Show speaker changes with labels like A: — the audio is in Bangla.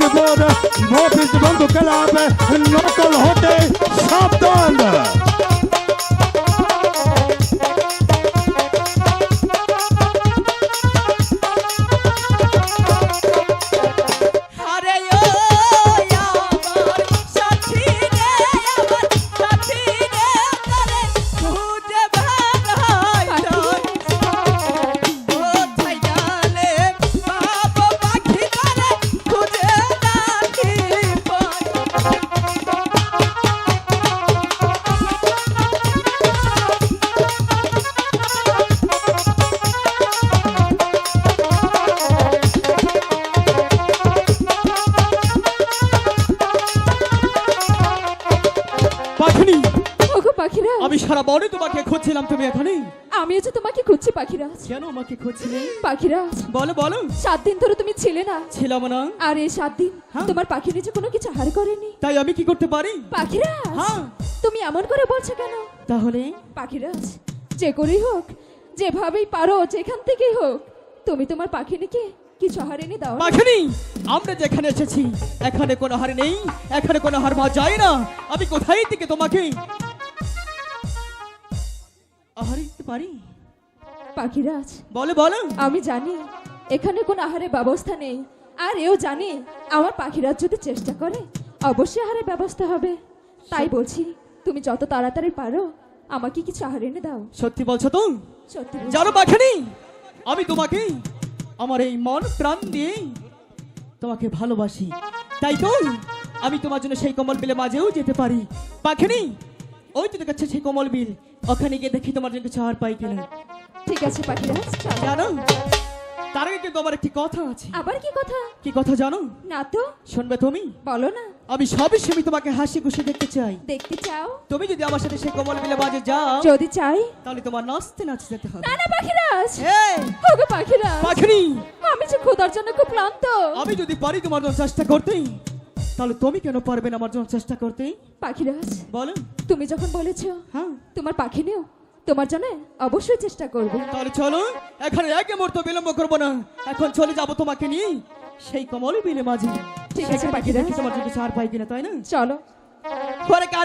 A: के बोर्ड नौ फिज बंधु
B: कलाब
C: नोकल होटे
B: सावधान। সারা বনে তোমাকে খুঁজছিলাম তুমি এখানে
C: আমিও যে তোমাকে খুঁজছি পাখিরাজ।
B: কেন আমাকে খুঁজছিলে?
C: পাখিরাজ।
B: বলো বলো।
C: সাত দিন ধরে তুমি ছিলে না।
B: ছিলাম না
C: আর এই সাত দিন
B: হ্যাঁ।
C: তোমার পাখি নিচে কোনো কিছু হার করেনি।
B: তাই আমি কি করতে পারি?
C: পাখিরাজ
B: হ্যাঁ।
C: তুমি এমন করে বলছো কেন?
B: তাহলে?
C: পাখিরাজ যে করেই হোক যেভাবেই পারো যেখান থেকেই হোক তুমি তোমার পাখি পাখিনিকে কিছু হারিয়ে দাও না।
B: পাখিনি আমরা যেখানে এসেছি এখানে কোনো হার নেই এখানে কোনো হার পাওয়া যায় না। আমি কোথায় থেকে তোমাকে পারি?
C: পাখিরাজ
B: বলো বলো।
C: আমি জানি এখানে কোনো আহারের ব্যবস্থা নেই। আর এও জানি আমার পাখিরাজ যদি চেষ্টা করে অবশ্যই আহারের ব্যবস্থা হবে। তাই বলছি তুমি যত তাড়াতাড়ি পারো আমাকে কিছু আহার এনে দাও।
B: সত্যি বলছো তো?
C: সত্যি।
B: জানো পাখিনি? আমি তোমাকে আমার এই মন প্রাণ দিয়ে তোমাকে ভালোবাসি। তাই তো? আমি তোমার জন্য সেই কমল বিলে মাঝেও যেতে পারি। পাখিনি? ওই তো দেখাচ্ছে সেই কমল বিল। ওখানে গিয়ে দেখি তোমার জন্য কিছু আর পাই কিনা
C: ঠিক আছে পাখিরাজ চলো।
B: জানো
D: তার আগে কিন্তু আমার একটি কথা আছে।
C: আবার কি কথা?
D: কি কথা জানো?
C: না তো।
D: শুনবে তুমি?
C: বলো না।
D: আমি সবই আমি তোমাকে হাসি খুশি দেখতে চাই।
C: দেখতে চাও?
D: তুমি যদি আমার সাথে সেই কমল মিলে বাজে যাও
C: যদি চাই?
D: তাহলে তোমার নাচতে নাচতে যেতে হবে।
C: না না পাখিরাজ ওগো পাখিরাজ
D: পাখিনি!
C: আমি যে খোদার জন্য খুব ক্লান্ত।
D: আমি যদি পারি তোমার জন্য চেষ্টা করতে তাহলে তুমি কেন পারবে না আমার জন্য চেষ্টা করতে?
C: পাখিরাজ
D: বলো।
C: তুমি যখন বলেছ
D: হ্যাঁ।
C: তোমার পাখি নিও তোমার জন্য অবশ্যই চেষ্টা করব।
D: তাহলে চলো এখানে এক মুহূর্ত বিলম্ব করব না। এখন চলে যাব তোমাকে নিয়ে সেই কমল বিলে মাঝে।
C: ঠিক আছে,
D: পাখি
C: পাখিরা।
D: দেখি তোমার জন্য সার পাই কিনা তাই না?
C: চলো।
D: পরে